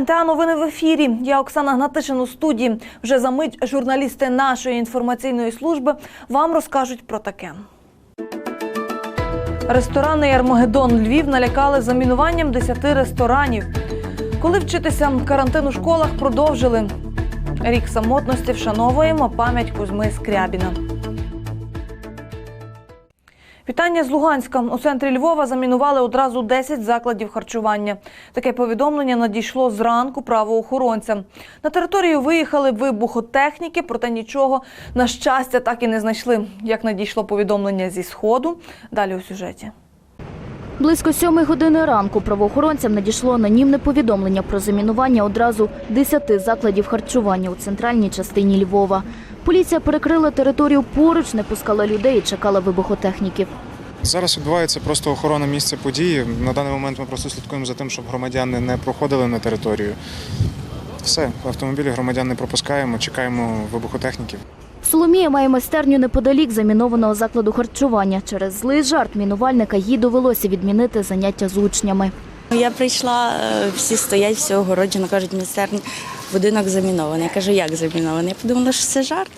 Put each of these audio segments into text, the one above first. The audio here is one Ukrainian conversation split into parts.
НТА новини в ефірі. Я Оксана Гнатишин у студії. Вже за мить журналісти нашої інформаційної служби вам розкажуть про таке. Ресторани Армагеддон Львів налякали замінуванням 10 ресторанів. Коли вчитися карантин у школах продовжили. Рік самотності вшановуємо пам'ять Кузьми Скрябіна. Вітання з Луганська. У центрі Львова замінували одразу 10 закладів харчування. Таке повідомлення надійшло зранку правоохоронцям. На територію виїхали вибухотехніки, проте нічого, на щастя, так і не знайшли. Як надійшло повідомлення зі сходу, далі у сюжеті. Близько сьомої години ранку правоохоронцям надійшло анонімне повідомлення про замінування одразу 10 закладів харчування у центральній частині Львова. Поліція перекрила територію поруч, не пускала людей і чекала вибухотехніків. Зараз відбувається просто охорона місця події. На даний момент ми просто слідкуємо за тим, щоб громадяни не проходили на територію. Все, автомобілі громадян не пропускаємо, чекаємо вибухотехніків. Соломія має майстерню неподалік замінованого закладу харчування. Через злий жарт мінувальника їй довелося відмінити заняття з учнями. Я прийшла, е, всі стоять, все огороджено, кажуть, майстерні, будинок замінований. Я кажу, як замінований? Я подумала, що це жарт.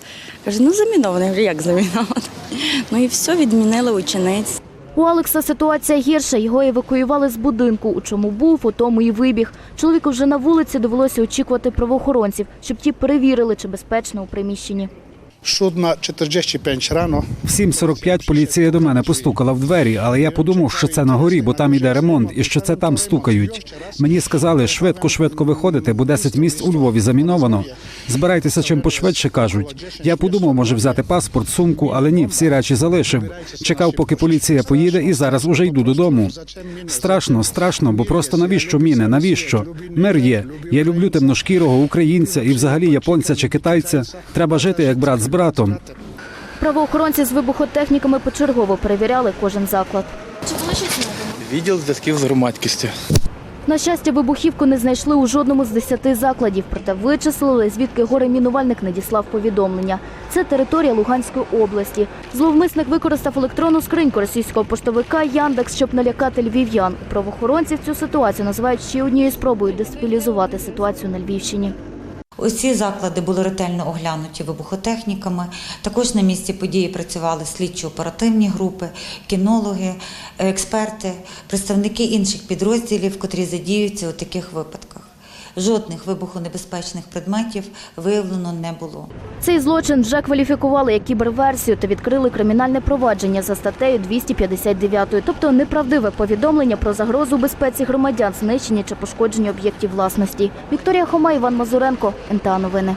Кажу, ну замінований, Я кажу, як замінований? Ну і все, відмінили учениць. У Алекса ситуація гірша. Його евакуювали з будинку. У чому був, у тому і вибіг. Чоловіку вже на вулиці довелося очікувати правоохоронців, щоб ті перевірили, чи безпечно у приміщенні. Судна 45 рано. В 7.45 поліція до мене постукала в двері, але я подумав, що це на горі, бо там іде ремонт, і що це там стукають. Мені сказали, швидко, швидко виходити, бо 10 місць у Львові заміновано. Збирайтеся чим пошвидше, кажуть. Я подумав, може взяти паспорт, сумку, але ні, всі речі залишив. Чекав, поки поліція поїде, і зараз уже йду додому. Страшно, страшно, бо просто навіщо міни? Навіщо? Мир є. Я люблю темношкірого українця і взагалі японця чи китайця. Треба жити як брат з братом. Правоохоронці з вибухотехніками почергово перевіряли кожен заклад. Відділ зв'язків з громадськістю. На щастя, вибухівку не знайшли у жодному з десяти закладів, проте вичислили, звідки горе-мінувальник надіслав повідомлення. Це територія Луганської області. Зловмисник використав електронну скриньку російського поштовика Яндекс, щоб налякати львів'ян. У правоохоронців цю ситуацію називають ще однією спробою дестабілізувати ситуацію на Львівщині. Усі заклади були ретельно оглянуті вибухотехніками. Також на місці події працювали слідчо-оперативні групи, кінологи, експерти, представники інших підрозділів, котрі задіються у таких випадках. Жодних вибухонебезпечних предметів виявлено не було. Цей злочин вже кваліфікували як кіберверсію та відкрили кримінальне провадження за статтею 259, тобто неправдиве повідомлення про загрозу безпеці громадян, знищення чи пошкодження об'єктів власності. Вікторія Хома, Іван Мазуренко, НТА Новини.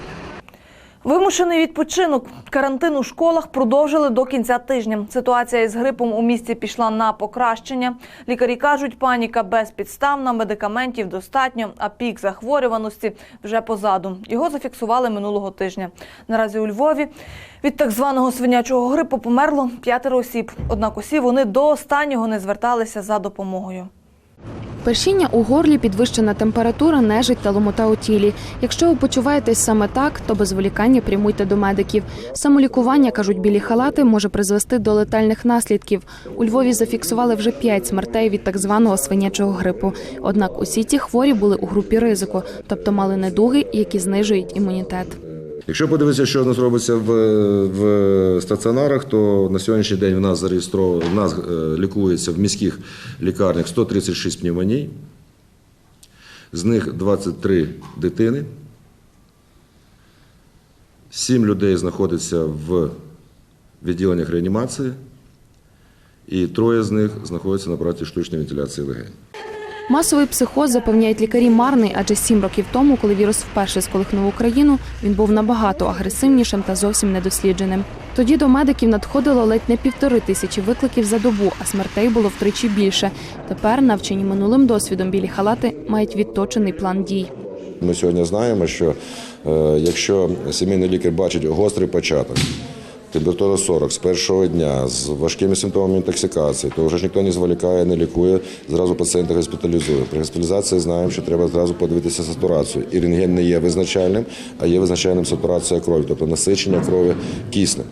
Вимушений відпочинок. Карантин у школах продовжили до кінця тижня. Ситуація із грипом у місті пішла на покращення. Лікарі кажуть, паніка безпідставна, медикаментів достатньо, а пік захворюваності вже позаду. Його зафіксували минулого тижня. Наразі у Львові від так званого свинячого грипу померло п'ятеро осіб. Однак усі вони до останнього не зверталися за допомогою. Першіння у горлі, підвищена температура, нежить та ломота у тілі. Якщо ви почуваєтесь саме так, то без зволікання прямуйте до медиків. Самолікування, кажуть білі халати, може призвести до летальних наслідків. У Львові зафіксували вже п'ять смертей від так званого свинячого грипу. Однак усі ці хворі були у групі ризику, тобто мали недуги, які знижують імунітет. Якщо подивитися, що у нас робиться в, в стаціонарах, то на сьогоднішній день в нас зареєстровано, в нас е, лікується в міських лікарнях 136 пневмоній, з них 23 дитини, 7 людей знаходиться в відділеннях реанімації, і троє з них знаходяться на апараті штучної вентиляції легень. Масовий психоз, запевняють лікарі, марний, адже сім років тому, коли вірус вперше сколихнув Україну, він був набагато агресивнішим та зовсім недослідженим. Тоді до медиків надходило ледь не півтори тисячі викликів за добу, а смертей було втричі більше. Тепер, навчені минулим досвідом, білі халати мають відточений план дій. Ми сьогодні знаємо, що е, якщо сімейний лікар бачить гострий початок, температура 40 з першого дня з важкими симптомами інтоксикації, то вже ж ніхто не зволікає, не лікує, зразу пацієнта госпіталізує. При госпіталізації знаємо, що треба зразу подивитися сатурацію. І рентген не є визначальним, а є визначальним сатурація крові, тобто насичення крові киснем.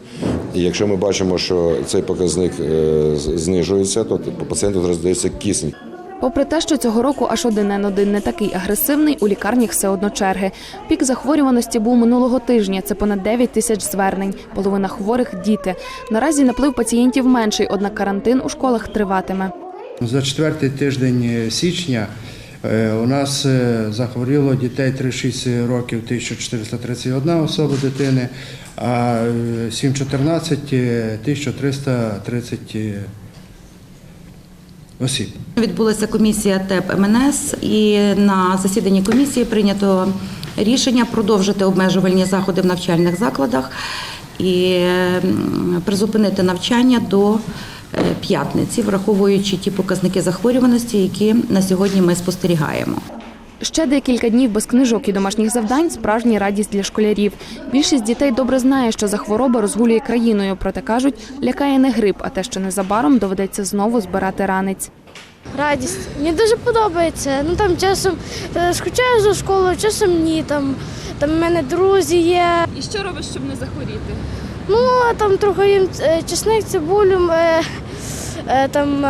І якщо ми бачимо, що цей показник е, знижується, то пацієнту зразу дається кисень. Попри те, що цього року аж один Н1 не такий агресивний, у лікарнях все одно черги. Пік захворюваності був минулого тижня. Це понад 9 тисяч звернень. Половина хворих діти. Наразі наплив пацієнтів менший, однак карантин у школах триватиме. За четвертий тиждень е, січня е, у нас е, захворіло дітей 3-6 років 1431 особа дитини, а е, 7-14 е, 1330 е, осіб. Відбулася комісія ТЕП МНС, і на засіданні комісії прийнято рішення продовжити обмежувальні заходи в навчальних закладах і призупинити навчання до е, п'ятниці, враховуючи ті показники захворюваності, які на сьогодні ми спостерігаємо. Ще декілька днів без книжок і домашніх завдань справжня радість для школярів. Більшість дітей добре знає, що за хвороба розгулює країною, проте кажуть, лякає не грип, а те, що незабаром доведеться знову збирати ранець. Радість. Мені дуже подобається. Ну там часом е, скучаю за школою, часом ні. Там, там в мене друзі є. І що робиш, щоб не захворіти? Ну, а там трохи їм е, чесник, цибулю. Е, там,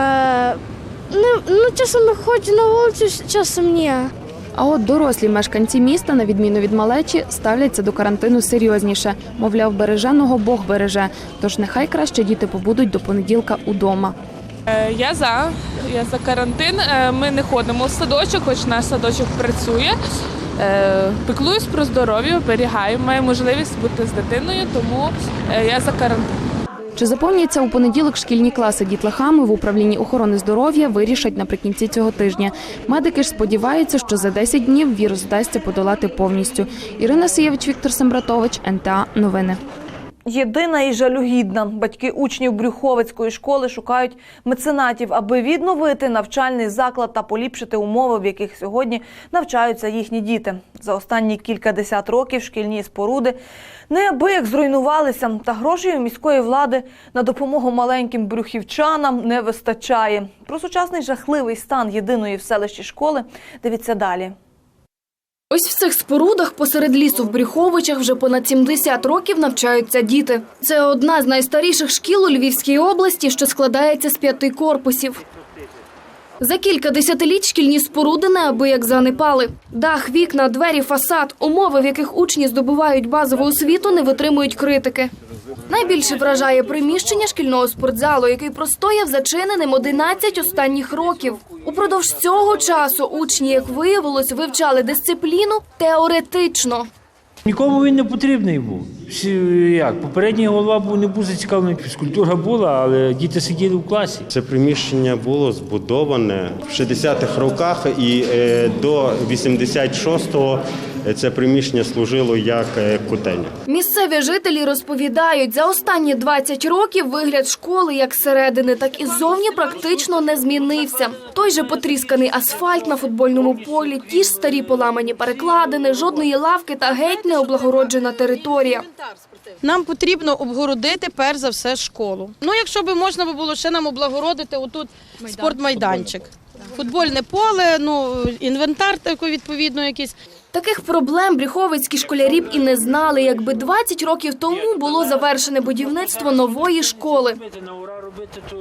ну, ну, часом ходжу на вулицю, часом ні. А от дорослі мешканці міста, на відміну від малечі, ставляться до карантину серйозніше. Мовляв, береженого Бог береже. Тож нехай краще діти побудуть до понеділка удома. Е, Я за. Я за карантин. Е, Ми не ходимо в садочок, хоч наш садочок працює. Е, Піклуюсь про здоров'я, оберігаю, маю можливість бути з дитиною, тому я за карантин. Чи заповнюються у понеділок шкільні класи дітлахами в управлінні охорони здоров'я вирішать наприкінці цього тижня. Медики ж сподіваються, що за 10 днів вірус вдасться подолати повністю. Ірина Сієвич, Віктор Сембратович, НТА Новини. Єдина і жалюгідна. Батьки учнів Брюховицької школи шукають меценатів, аби відновити навчальний заклад та поліпшити умови, в яких сьогодні навчаються їхні діти. За останні кількадесят років шкільні споруди неабияк зруйнувалися, та грошей міської влади на допомогу маленьким брюхівчанам не вистачає. Про сучасний жахливий стан єдиної в селищі школи дивіться далі. Ось в цих спорудах посеред лісу в Брюховичах вже понад 70 років навчаються діти. Це одна з найстаріших шкіл у Львівській області, що складається з п'яти корпусів. За кілька десятиліть шкільні споруди неабияк занепали. Дах, вікна, двері, фасад, умови, в яких учні здобувають базову освіту, не витримують критики. Найбільше вражає приміщення шкільного спортзалу, який простояв зачиненим 11 останніх років. Упродовж цього часу учні, як виявилось, вивчали дисципліну теоретично. Нікому він не потрібний був. Всі, як, попередній голова був не був зацікавлений, фізкультура була, але діти сиділи в класі. Це приміщення було збудоване в 60-х роках і е, до 86-го це приміщення служило як е, котельня. Місцеві жителі розповідають, за останні 20 років вигляд школи як зсередини, так і ззовні практично не змінився. Той же потрісканий асфальт на футбольному полі, ті ж старі поламані перекладини, жодної лавки та геть не облагороджена територія. Нам потрібно обгородити перш за все школу. Ну, якщо б можна було ще нам облагородити отут спортмайданчик. Футбольне поле, ну інвентар такий відповідно якийсь. Таких проблем бріховицькі школярі б і не знали, якби 20 років тому було завершене будівництво нової школи. На ура робити, то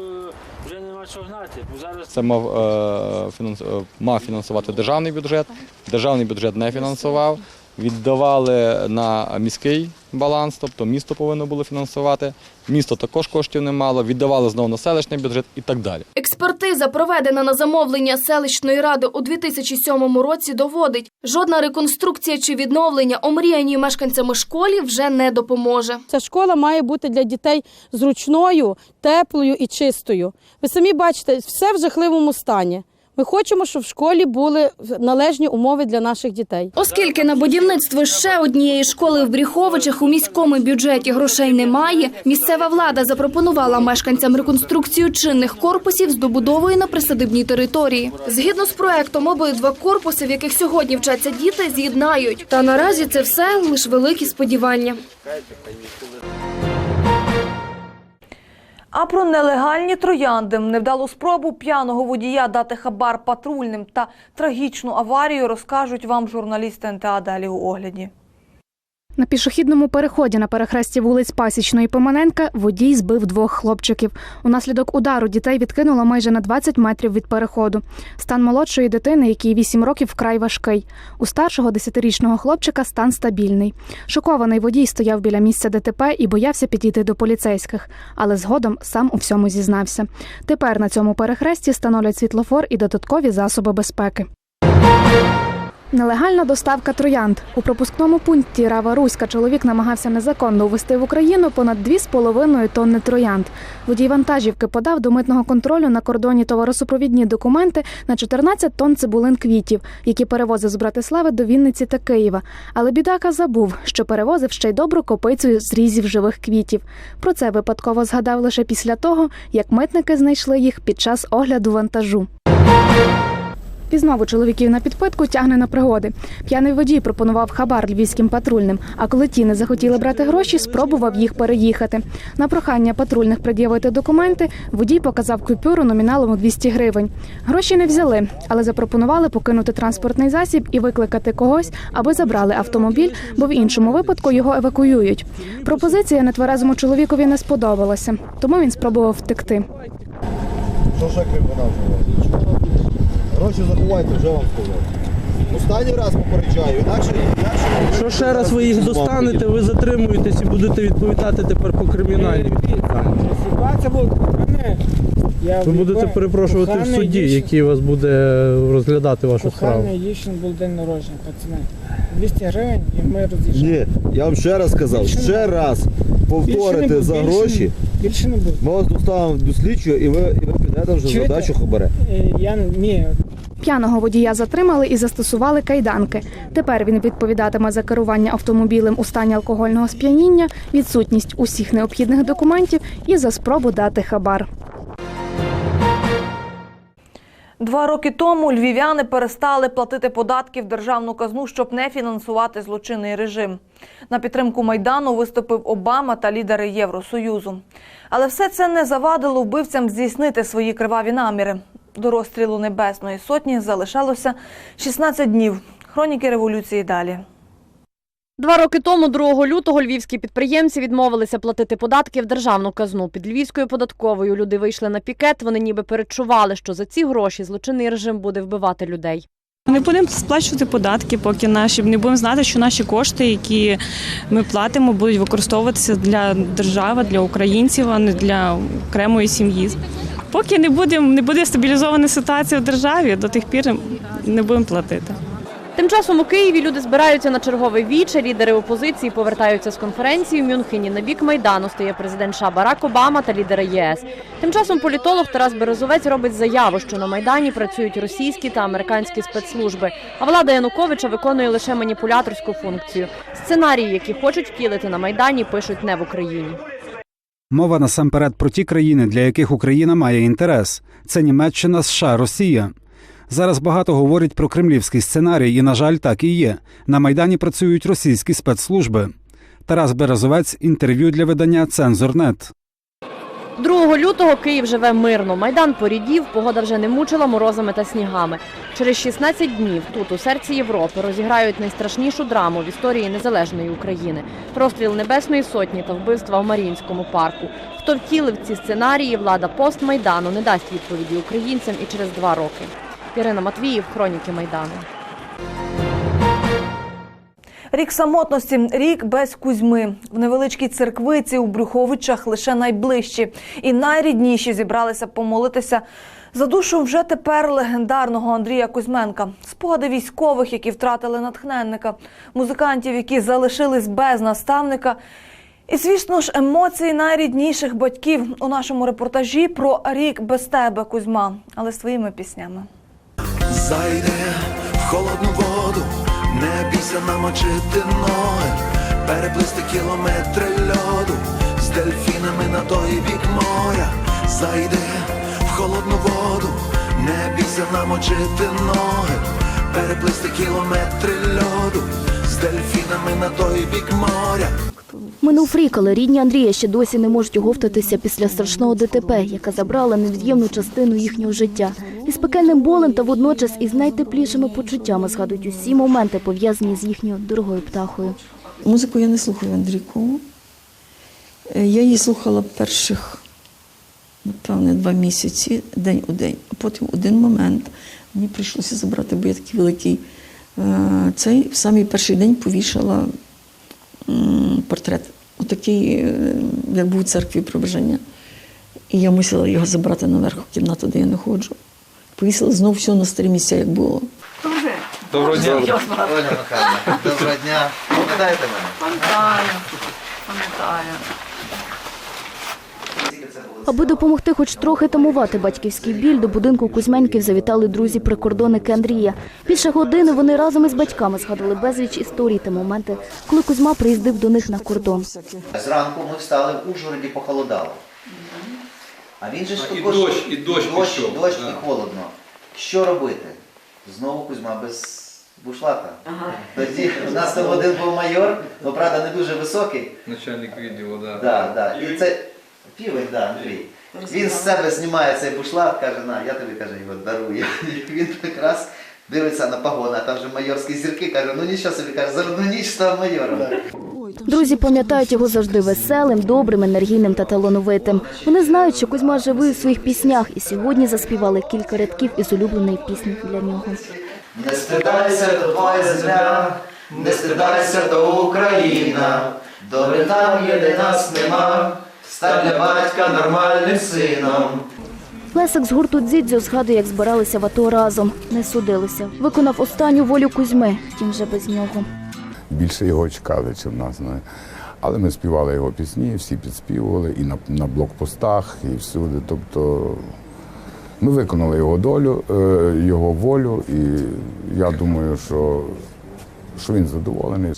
вже нема що гнати. Бо зараз Це мав, е, фінанс, е, мав фінансувати державний бюджет. Державний бюджет не фінансував. Віддавали на міський баланс, тобто місто повинно було фінансувати. Місто також коштів не мало, віддавали знову на селищний бюджет і так далі. Експертиза, проведена на замовлення селищної ради у 2007 році, доводить, жодна реконструкція чи відновлення омріяній мешканцями школі вже не допоможе. Ця школа має бути для дітей зручною, теплою і чистою. Ви самі бачите, все в жахливому стані. Ми хочемо, щоб в школі були належні умови для наших дітей. Оскільки на будівництво ще однієї школи в Бріховичах у міському бюджеті грошей немає, місцева влада запропонувала мешканцям реконструкцію чинних корпусів з добудовою на присадибній території. Згідно з проектом, обидва корпуси, в яких сьогодні вчаться діти, з'єднають. Та наразі це все лише великі сподівання. А про нелегальні троянди, невдалу спробу п'яного водія дати хабар патрульним та трагічну аварію розкажуть вам журналісти НТА далі у огляді. На пішохідному переході на перехресті вулиць Пасічної Поманенка водій збив двох хлопчиків. Унаслідок удару дітей відкинуло майже на 20 метрів від переходу. Стан молодшої дитини, якій 8 років, вкрай важкий. У старшого 10-річного хлопчика стан стабільний. Шокований водій стояв біля місця ДТП і боявся підійти до поліцейських, але згодом сам у всьому зізнався. Тепер на цьому перехресті становлять світлофор і додаткові засоби безпеки. Нелегальна доставка троянд у пропускному пункті Рава Руська чоловік намагався незаконно увезти в Україну понад 2,5 тонни троянд. Водій вантажівки подав до митного контролю на кордоні товаросупровідні документи на 14 тонн цибулин квітів, які перевозив з Братислави до Вінниці та Києва. Але бідака забув, що перевозив ще й добру копицю зрізів живих квітів. Про це випадково згадав лише після того, як митники знайшли їх під час огляду вантажу. І знову чоловіків на підпитку тягне на пригоди. П'яний водій пропонував хабар львівським патрульним, а коли ті не захотіли брати гроші, спробував їх переїхати. На прохання патрульних пред'явити документи водій показав купюру номіналом у 200 гривень. Гроші не взяли, але запропонували покинути транспортний засіб і викликати когось, аби забрали автомобіль, бо в іншому випадку його евакуюють. Пропозиція нетверезому чоловікові не сподобалася, тому він спробував втекти. Що крім вона Гроші заховайте, вже вам сказав. Останній раз попереджаю, інакше, інакше... Якщо ще раз ви їх достанете, ви затримуєтесь і будете відповідати тепер по кримінальній відповідальності. Ситуація була Я Ви будете перепрошувати в суді, який вас буде розглядати вашу справу. Коханий дівчини був день народження, пацани. 200 гривень і ми розійшли. Ні, я вам ще раз сказав, Більше не ще буде. раз Більше не буде, за більше гроші, Більше не буде. ми вас доставимо до слідчого і ви, і ви підете вже Чуєте? задачу хабаре. Е, Я ні, П'яного водія затримали і застосували кайданки. Тепер він відповідатиме за керування автомобілем у стані алкогольного сп'яніння, відсутність усіх необхідних документів і за спробу дати хабар. Два роки тому львів'яни перестали платити податки в державну казну, щоб не фінансувати злочинний режим. На підтримку майдану виступив Обама та лідери Євросоюзу. Але все це не завадило вбивцям здійснити свої криваві наміри. До розстрілу Небесної сотні залишалося 16 днів. Хроніки революції далі. Два роки тому, 2 лютого, львівські підприємці відмовилися платити податки в державну казну. Під львівською податковою люди вийшли на пікет. Вони ніби передчували, що за ці гроші злочинний режим буде вбивати людей. Не будемо сплачувати податки, поки наші не будемо знати, що наші кошти, які ми платимо, будуть використовуватися для держави, для українців, а не для окремої сім'ї. Поки не будемо, не буде стабілізована ситуація в державі, до тих пір не будемо платити. Тим часом у Києві люди збираються на черговий віче. Лідери опозиції повертаються з конференції в Мюнхені. На бік майдану стає президент США Барак Обама та лідери єС. Тим часом політолог Тарас Березовець робить заяву, що на майдані працюють російські та американські спецслужби. А влада Януковича виконує лише маніпуляторську функцію. Сценарії, які хочуть втілити на майдані, пишуть не в Україні. Мова насамперед про ті країни, для яких Україна має інтерес. Це Німеччина, США, Росія. Зараз багато говорять про кремлівський сценарій, і, на жаль, так і є. На майдані працюють російські спецслужби. Тарас Березовець, інтерв'ю для видання Цензорнет. 2 лютого Київ живе мирно. Майдан порідів, погода вже не мучила морозами та снігами. Через 16 днів тут, у серці Європи, розіграють найстрашнішу драму в історії незалежної України розстріл Небесної сотні та вбивства в Маріїнському парку. Хто втілив ці сценарії, влада постмайдану не дасть відповіді українцям і через два роки. Ірина Матвіїв, Хроніки Майдану. Рік самотності, рік без Кузьми. В невеличкій церквиці у Брюховичах лише найближчі і найрідніші зібралися помолитися за душу вже тепер легендарного Андрія Кузьменка. Спогади військових, які втратили натхненника, музикантів, які залишились без наставника. І, звісно ж, емоції найрідніших батьків у нашому репортажі про рік без тебе, Кузьма, але своїми піснями. Зайде в холодну воду, не бійся намочити ноги, переплисти кілометри льоду з дельфінами на той бік моря. Зайде в холодну воду, не бійся намочити ноги, переплисти кілометри льоду з дельфінами на той бік моря. Минув рік, але рідні Андрія ще досі не можуть оговтатися після страшного ДТП, яка забрала невід'ємну частину їхнього життя. Із пекельним болем та водночас із найтеплішими почуттями згадують усі моменти, пов'язані з їхньою дорогою птахою. Музику я не слухаю Андрійкову. Е, Я її слухала перших, напевне, два місяці, день у день. А потім один момент мені прийшлося забрати, бо я такий великий. е, Цей в самий перший день повішала портрет. Отакий, е, як був у церкві пробажання. І я мусила його забрати наверх в кімнату, де я не ходжу. Повісила знову все на старі місця, як було. Доброго дня. Михайловна, доброго дня. Пам'ятаєте мене? Пам'ятаю, пам'ятаю. Аби допомогти хоч трохи тамувати батьківський біль, до будинку Кузьменьків завітали друзі-прикордонники Андрія. Більше години вони разом із батьками згадували безліч історій та моменти, коли Кузьма приїздив до них на кордон. Зранку ми встали в Ужгороді, похолодало. А він же ж А, і також дощ, і дощ дощ, пішов, дощ да. і холодно. Що робити? Знову Кузьма без бушлата. Тоді у нас там один був майор, ну правда не дуже високий. Начальник відділу, да. Да, да. І це півень, да, Андрій. Він з себе знімає цей бушлат, каже, на, я тобі каже, його дарую. І він якраз дивиться на погони, а там же майорські зірки, каже, ну нічого собі, каже, за одну ніч став майором. Друзі пам'ятають його завжди веселим, добрим, енергійним та талановитим. Вони знають, що Кузьма живий у своїх піснях, і сьогодні заспівали кілька рядків із улюбленої пісні для нього. Не стидайся, то твоя земля, не стидайся, то Україна, доби там є, де нас нема, стань для батька нормальним сином. Лесик з гурту Дзідзьо згадує, як збиралися в АТО разом, не судилися. Виконав останню волю Кузьми, втім вже без нього. більше його чекали, чим нас. знає. Але ми співали його пісні, всі підспівували і на, на блокпостах, і всюди. Тобто ми виконали його долю, е, його волю, і я думаю, що, що він задоволений.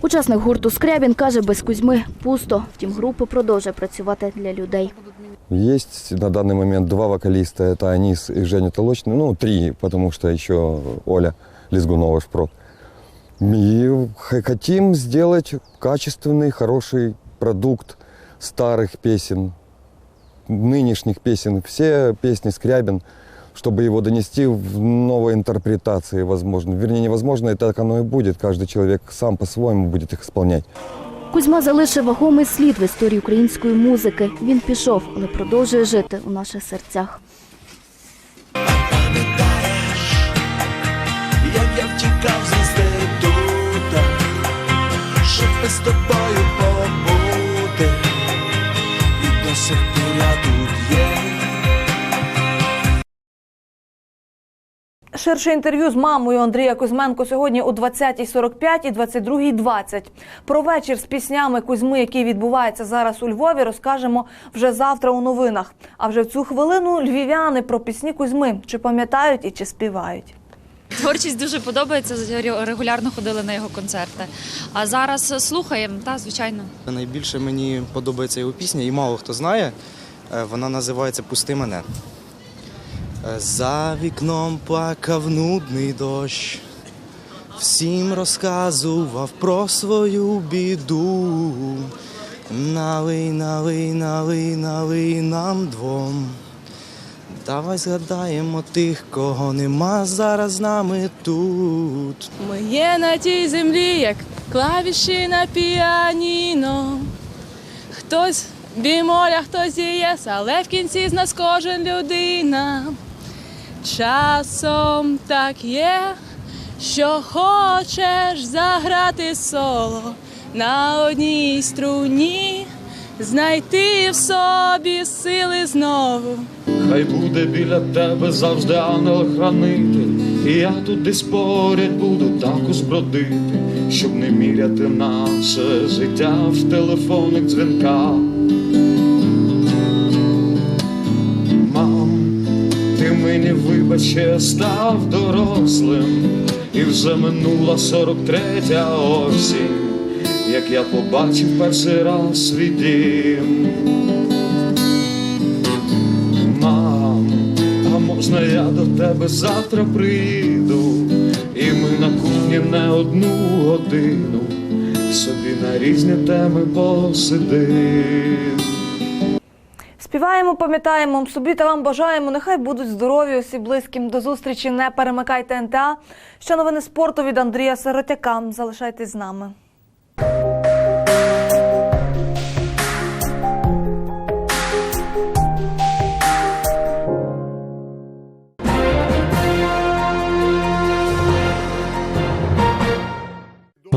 Учасник гурту Скрябін каже, без Кузьми пусто. Втім, група продовжує працювати для людей. Есть на данный момент два вокалиста, это Анис и Женя Толочный, ну, три, потому что еще Оля Лизгунова шпрот. И хотим сделать качественный, хороший продукт старых песен, нынешних песен, все песни Скрябин, чтобы его донести в новой интерпретации, возможно. Вернее, невозможно, и так оно и будет. Каждый человек сам по-своему будет их исполнять. Кузьма залишив вагомий слід в історії української музики. Він пішов, але продовжує жити у наших серцях. Як я втікав з інститута, щоб з тобою побути, і до сих пір я тут Ширше інтерв'ю з мамою Андрія Кузьменко сьогодні о 20.45 і 22.20. Про вечір з піснями Кузьми, який відбувається зараз у Львові, розкажемо вже завтра у новинах. А вже в цю хвилину львів'яни про пісні Кузьми чи пам'ятають і чи співають. Творчість дуже подобається. Регулярно ходили на його концерти. А зараз слухаємо, та звичайно. Найбільше мені подобається його пісня, і мало хто знає. Е, Вона називається Пусти мене. За вікном плакав нудний дощ, всім розказував про свою біду. Налий, налий, налий, налий нам двом. Давай згадаємо тих, кого нема зараз з нами тут. Ми є на тій землі, як клавіші на піаніно. Хтось бімоля, хтось дієс, але в кінці з нас кожен людина. Часом так є, що хочеш заграти соло на одній струні, знайти в собі сили знову. Хай буде біля тебе завжди ангел-хранитель, і я тут десь поряд буду також бродити, щоб не міряти наше життя в телефонних дзвінках. Вибач, став дорослим, і вже минула 43-я осінь, як я побачив перший раз свій дім. Мам, а можна я до тебе завтра приїду, і ми на кухні не одну годину собі на різні теми посидим. Співаємо, пам'ятаємо собі та вам бажаємо. Нехай будуть здорові усі близьким. До зустрічі. Не перемикайте НТА. Ще новини спорту від Андрія Сиротяка. Залишайтесь з нами.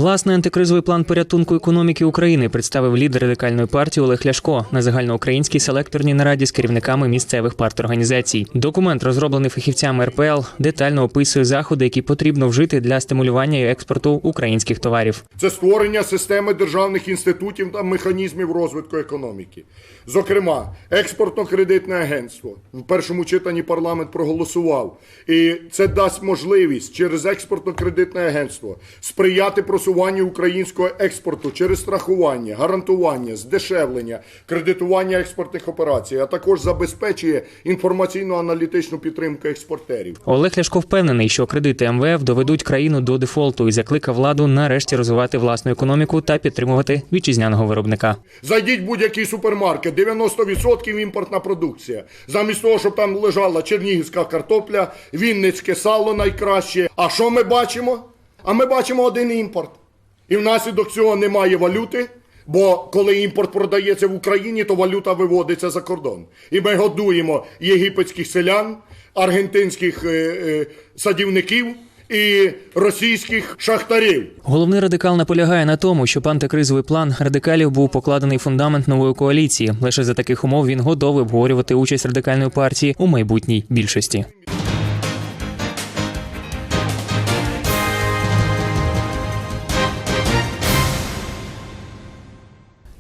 Власний антикризовий план порятунку економіки України представив лідер радикальної партії Олег Ляшко на загальноукраїнській селекторній нараді з керівниками місцевих парторганізацій. Документ, розроблений фахівцями РПЛ, детально описує заходи, які потрібно вжити для стимулювання експорту українських товарів. Це створення системи державних інститутів та механізмів розвитку економіки. Зокрема, експортно-кредитне агентство в першому читанні парламент проголосував, і це дасть можливість через експортно-кредитне агентство сприяти просуванню українського експорту через страхування, гарантування, здешевлення, кредитування експортних операцій, а також забезпечує інформаційно-аналітичну підтримку експортерів. Олег Ляшко впевнений, що кредити МВФ доведуть країну до дефолту і закликав владу нарешті розвивати власну економіку та підтримувати вітчизняного виробника. Зайдіть в будь-який супермаркет, 90% імпортна продукція. Замість того, щоб там лежала чернігівська картопля, вінницьке сало найкраще. А що ми бачимо? А ми бачимо один імпорт. І внаслідок цього немає валюти. Бо коли імпорт продається в Україні, то валюта виводиться за кордон. І ми годуємо єгипетських селян, аргентинських е, е, садівників і російських шахтарів. Головний радикал наполягає на тому, щоб антикризовий план радикалів був покладений фундамент нової коаліції. Лише за таких умов він готовий обговорювати участь радикальної партії у майбутній більшості.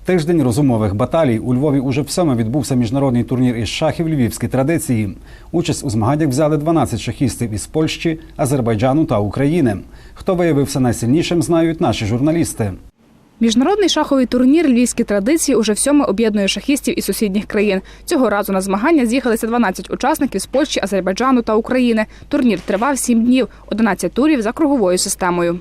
Тиждень розумових баталій у Львові уже в сьоме відбувся міжнародний турнір із шахів львівські традиції. Участь у змаганнях взяли 12 шахістів із Польщі, Азербайджану та України. Хто виявився найсильнішим, знають наші журналісти. Міжнародний шаховий турнір Львівські традиції уже всьоме об'єднує шахістів із сусідніх країн. Цього разу на змагання з'їхалися 12 учасників з Польщі, Азербайджану та України. Турнір тривав 7 днів, 11 турів за круговою системою.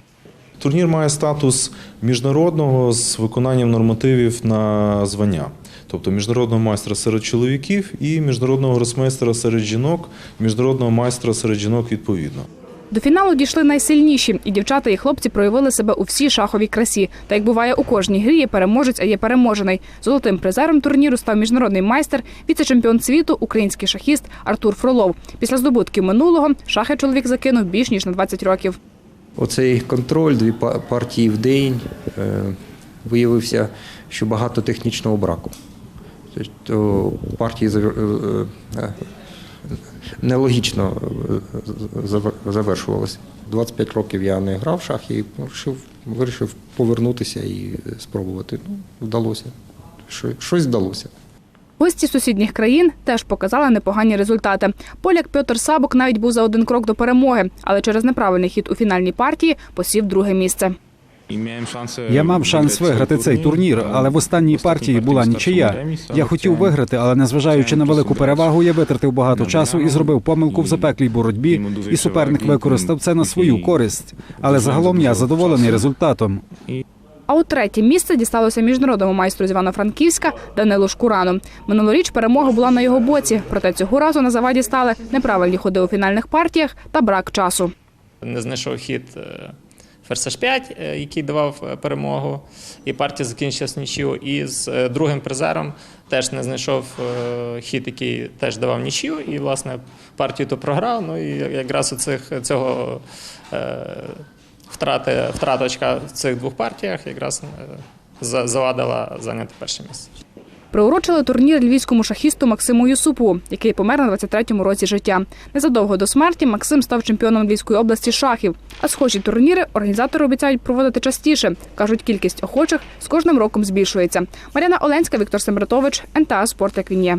Турнір має статус міжнародного з виконанням нормативів на звання. Тобто міжнародного майстра серед чоловіків і міжнародного гросмейстера серед жінок, міжнародного майстра серед жінок відповідно. До фіналу дійшли найсильніші, і дівчата і хлопці проявили себе у всій шаховій красі. Та як буває у кожній грі, є переможець, а є переможений. Золотим призером турніру став міжнародний майстер, віце-чемпіон світу, український шахіст Артур Фролов. Після здобутків минулого шахи чоловік закинув більш ніж на 20 років. Оцей контроль, дві па- партії в день, е, виявився, що багато технічного браку. Тобто партії е, е, нелогічно завершувалися. 25 років я не грав в шахи і вирішив, вирішив повернутися і спробувати. Ну, вдалося. Що- Щось вдалося. Гості сусідніх країн теж показали непогані результати. Поляк Пьотр Сабок навіть був за один крок до перемоги, але через неправильний хід у фінальній партії посів друге місце. Я мав шанс виграти цей турнір, але в останній партії була нічия. Я хотів виграти, але незважаючи на велику перевагу, я витратив багато часу і зробив помилку в запеклій боротьбі, і суперник використав це на свою користь. Але загалом я задоволений результатом. А от третє місце дісталося міжнародному майстру з Івано-Франківська Данилу Шкурану. Минулоріч перемога була на його боці, проте цього разу на заваді стали неправильні ходи у фінальних партіях та брак часу. не знайшов хід е, ферзь 5 е, який давав е, перемогу, і партія закінчилась нічию. І з другим призером теж не знайшов хід, який теж давав нічию, і власне партію то програв. Ну і якраз у цих цього втрати, втрата очка в цих двох партіях якраз е, за- завадила зайняти перше місце. Приурочили турнір львівському шахісту Максиму Юсупу, який помер на 23-му році життя. Незадовго до смерті Максим став чемпіоном Львівської області шахів. А схожі турніри організатори обіцяють проводити частіше. кажуть, кількість охочих з кожним роком збільшується. Мар'яна Оленська, Віктор Сембратович, НТА Спорт як він є.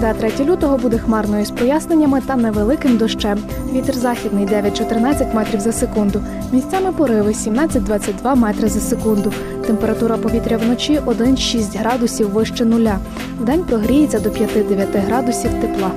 Середа 3 лютого буде хмарною з проясненнями та невеликим дощем. Вітер західний 9-14 метрів за секунду. Місцями пориви 17-22 метри за секунду. Температура повітря вночі 1-6 градусів вище нуля. Вдень прогріється до 5-9 градусів тепла.